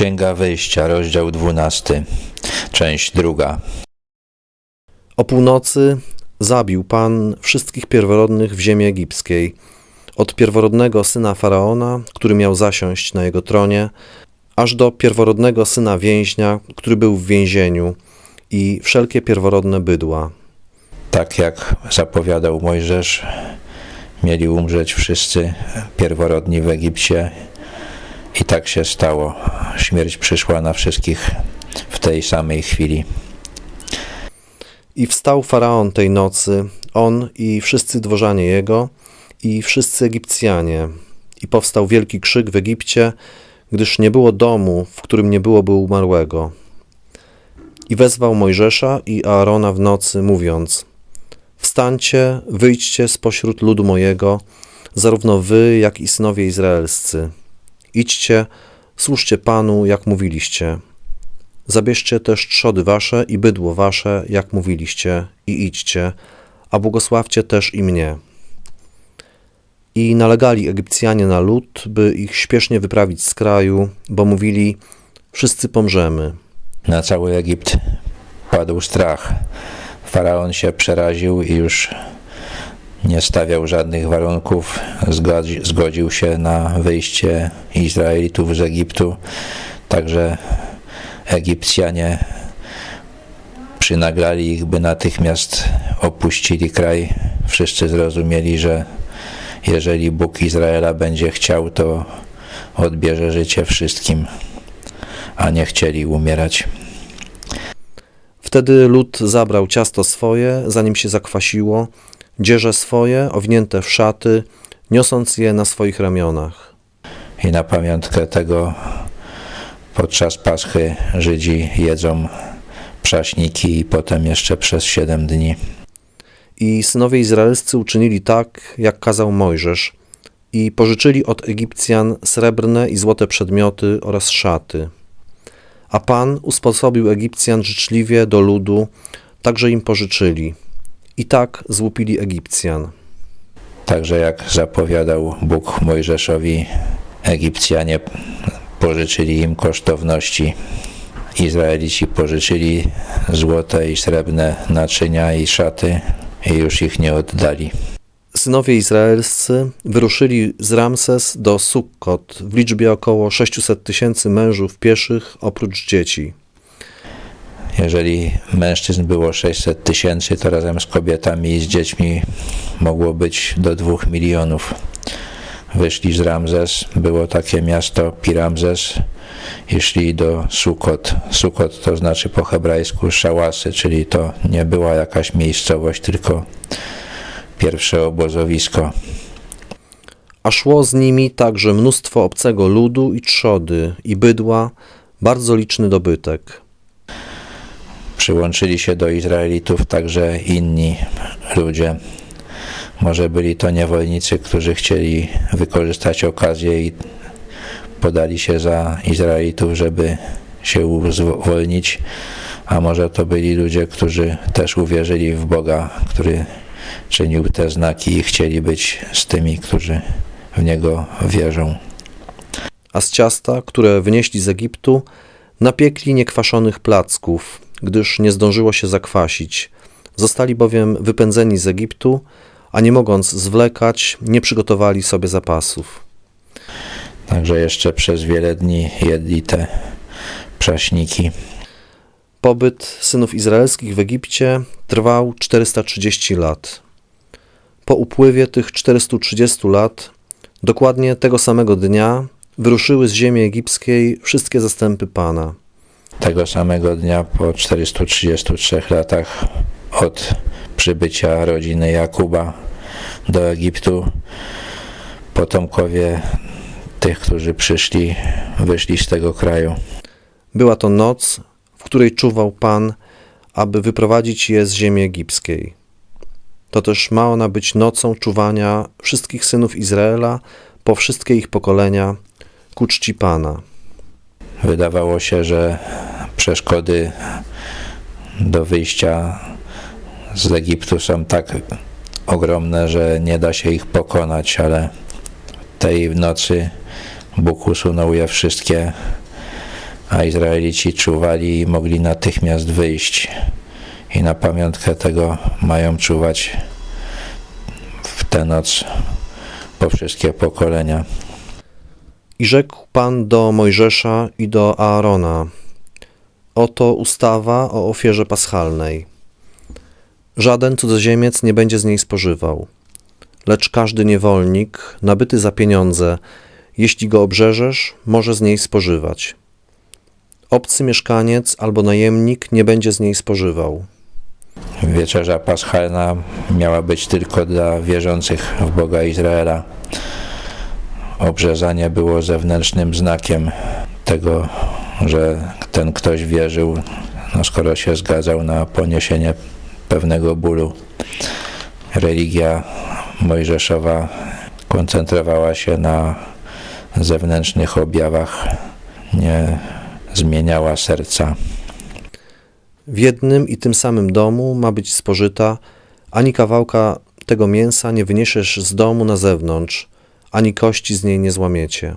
Księga Wyjścia, rozdział 12, część druga. O północy zabił Pan wszystkich pierworodnych w ziemi egipskiej, od pierworodnego syna faraona, który miał zasiąść na jego tronie, aż do pierworodnego syna więźnia, który był w więzieniu, i wszelkie pierworodne bydła. Tak jak zapowiadał Mojżesz, mieli umrzeć wszyscy pierworodni w Egipcie i tak się stało. Śmierć przyszła na wszystkich w tej samej chwili. I wstał faraon tej nocy, on i wszyscy dworzanie jego, i wszyscy Egipcjanie. I powstał wielki krzyk w Egipcie, gdyż nie było domu, w którym nie byłoby umarłego. I wezwał Mojżesza i Aarona w nocy, mówiąc: Wstańcie, wyjdźcie spośród ludu mojego, zarówno wy, jak i synowie izraelscy. Idźcie, służcie Panu, jak mówiliście. Zabierzcie też trzody wasze i bydło wasze, jak mówiliście, i idźcie, a błogosławcie też i mnie. I nalegali Egipcjanie na lud, by ich śpiesznie wyprawić z kraju, bo mówili: Wszyscy pomrzemy. Na cały Egipt padł strach. Faraon się przeraził i już nie stawiał żadnych warunków. Zgodzi, zgodził się na wyjście Izraelitów z Egiptu. Także Egipcjanie przynaglali ich, by natychmiast opuścili kraj. Wszyscy zrozumieli, że jeżeli Bóg Izraela będzie chciał, to odbierze życie wszystkim, a nie chcieli umierać. Wtedy lud zabrał ciasto swoje, zanim się zakwasiło, dzieże swoje, owinięte w szaty, niosąc je na swoich ramionach. I na pamiątkę tego podczas Paschy Żydzi jedzą przaśniki i potem jeszcze przez siedem dni. I synowie izraelscy uczynili tak, jak kazał Mojżesz, i pożyczyli od Egipcjan srebrne i złote przedmioty oraz szaty. A Pan usposobił Egipcjan życzliwie do ludu, także im pożyczyli. I tak złupili Egipcjan. Także jak zapowiadał Bóg Mojżeszowi, Egipcjanie pożyczyli im kosztowności. Izraelici pożyczyli złote i srebrne naczynia i szaty i już ich nie oddali. Synowie izraelscy wyruszyli z Ramses do Sukkot w liczbie około 600 tysięcy mężów pieszych oprócz dzieci. Jeżeli mężczyzn było 600 tysięcy, to razem z kobietami i z dziećmi mogło być do 2 milionów. Wyszli z Ramzes, było takie miasto Piramzes i szli do Sukot. Sukot to znaczy po hebrajsku szałasy, czyli to nie była jakaś miejscowość, tylko pierwsze obozowisko. A szło z nimi także mnóstwo obcego ludu i trzody, i bydła, bardzo liczny dobytek. Przyłączyli się do Izraelitów także inni ludzie. Może byli to niewolnicy, którzy chcieli wykorzystać okazję i podali się za Izraelitów, żeby się uwolnić, a może to byli ludzie, którzy też uwierzyli w Boga, który czynił te znaki i chcieli być z tymi, którzy w Niego wierzą. A z ciasta, które wynieśli z Egiptu, napiekli niekwaszonych placków, gdyż nie zdążyło się zakwasić. Zostali bowiem wypędzeni z Egiptu, a nie mogąc zwlekać, nie przygotowali sobie zapasów. Także jeszcze przez wiele dni jedli te przaśniki. Pobyt synów izraelskich w Egipcie trwał 430 lat. Po upływie tych 430 lat, dokładnie tego samego dnia, wyruszyły z ziemi egipskiej wszystkie zastępy Pana. Tego samego dnia po 433 latach od przybycia rodziny Jakuba do Egiptu potomkowie tych, którzy przyszli, wyszli z tego kraju. Była to noc, w której czuwał Pan, aby wyprowadzić je z ziemi egipskiej. To też ma ona być nocą czuwania wszystkich synów Izraela po wszystkie ich pokolenia ku czci Pana. Wydawało się, że przeszkody do wyjścia z Egiptu są tak ogromne, że nie da się ich pokonać, ale tej nocy Bóg usunął je wszystkie a Izraelici czuwali i mogli natychmiast wyjść. I na pamiątkę tego mają czuwać w tę noc po wszystkie pokolenia. I rzekł Pan do Mojżesza i do Aarona: Oto ustawa o ofierze paschalnej. Żaden cudzoziemiec nie będzie z niej spożywał, lecz każdy niewolnik, nabyty za pieniądze, jeśli go obrzeżesz, może z niej spożywać. Obcy mieszkaniec albo najemnik nie będzie z niej spożywał. Wieczerza paschalna miała być tylko dla wierzących w Boga Izraela. Obrzezanie było zewnętrznym znakiem tego, że ten ktoś wierzył, no skoro się zgadzał na poniesienie pewnego bólu. Religia mojżeszowa koncentrowała się na zewnętrznych objawach, nie zmieniała serca. W jednym i tym samym domu ma być spożyta, ani kawałka tego mięsa nie wyniesiesz z domu na zewnątrz, ani kości z niej nie złamiecie.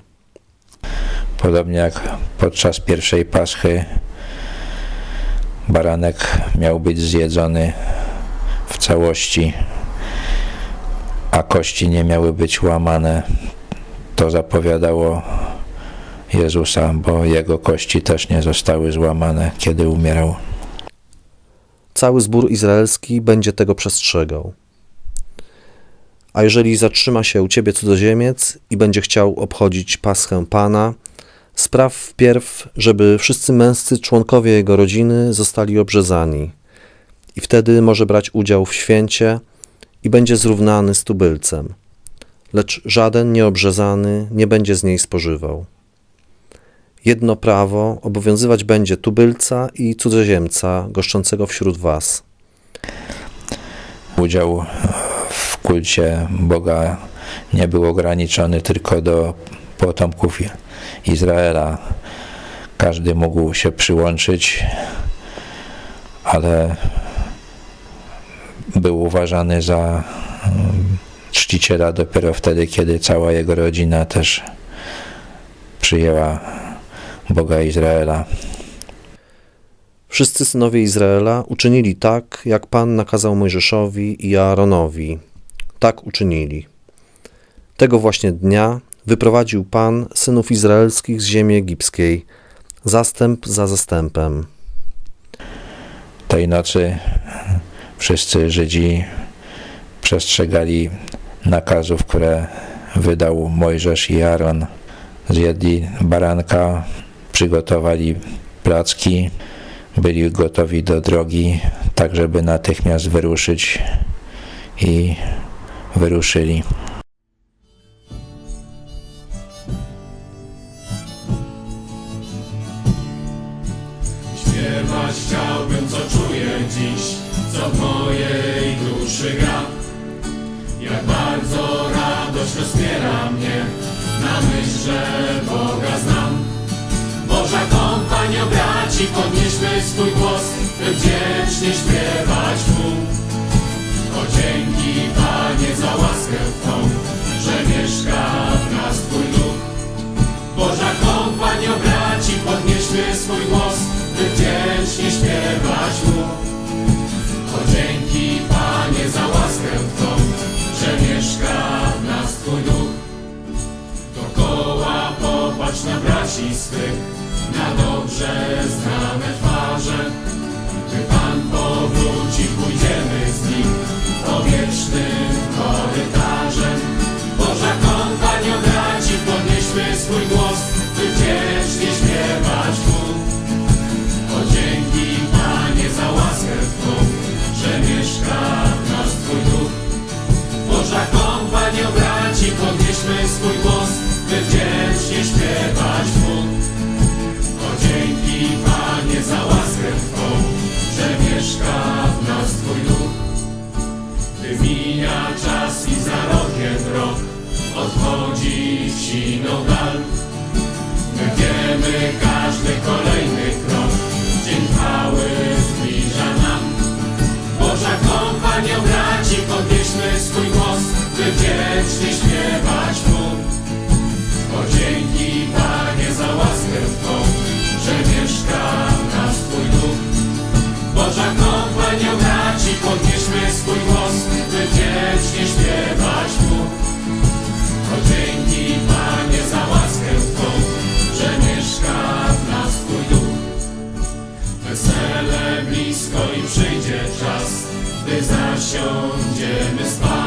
Podobnie jak podczas pierwszej paschy baranek miał być zjedzony w całości, a kości nie miały być łamane. To zapowiadało Jezusa, bo jego kości też nie zostały złamane, kiedy umierał. Cały zbór izraelski będzie tego przestrzegał. A jeżeli zatrzyma się u ciebie cudzoziemiec i będzie chciał obchodzić paschę Pana, spraw wpierw, żeby wszyscy męscy członkowie jego rodziny zostali obrzezani. I wtedy może brać udział w święcie i będzie zrównany z tubylcem. Lecz żaden nieobrzezany nie będzie z niej spożywał. Jedno prawo obowiązywać będzie tubylca i cudzoziemca goszczącego wśród was. Udział kulcie Boga nie był ograniczony tylko do potomków Izraela. Każdy mógł się przyłączyć, ale był uważany za mm, czciciela dopiero wtedy, kiedy cała jego rodzina też przyjęła Boga Izraela. Wszyscy synowie Izraela uczynili tak, jak Pan nakazał Mojżeszowi i Aaronowi. Tak uczynili. Tego właśnie dnia wyprowadził Pan synów izraelskich z ziemi egipskiej, zastęp za zastępem. tej nocy wszyscy Żydzi przestrzegali nakazów, które wydał Mojżesz i Aaron. Zjedli baranka, przygotowali placki, byli gotowi do drogi, tak żeby natychmiast wyruszyć i wyruszyli. Śpiewać chciałbym, co czuję dziś, co w mojej duszy gra. Jak bardzo radość rozpiera mnie, na myśl, że Boga znam. Boża kompanio braci, podnieśmy swój głos, by wdzięcznie śpiewać Mu. O dzięki swych, na dobrze znane twarze. Mija czas i za rogiem rok odchodzi w siną dal. My wiemy każdy kolejny krok, dzień chwały zbliża nam. Boża kompanio braci, podnieśmy swój głos, by Zasiądziemy spać.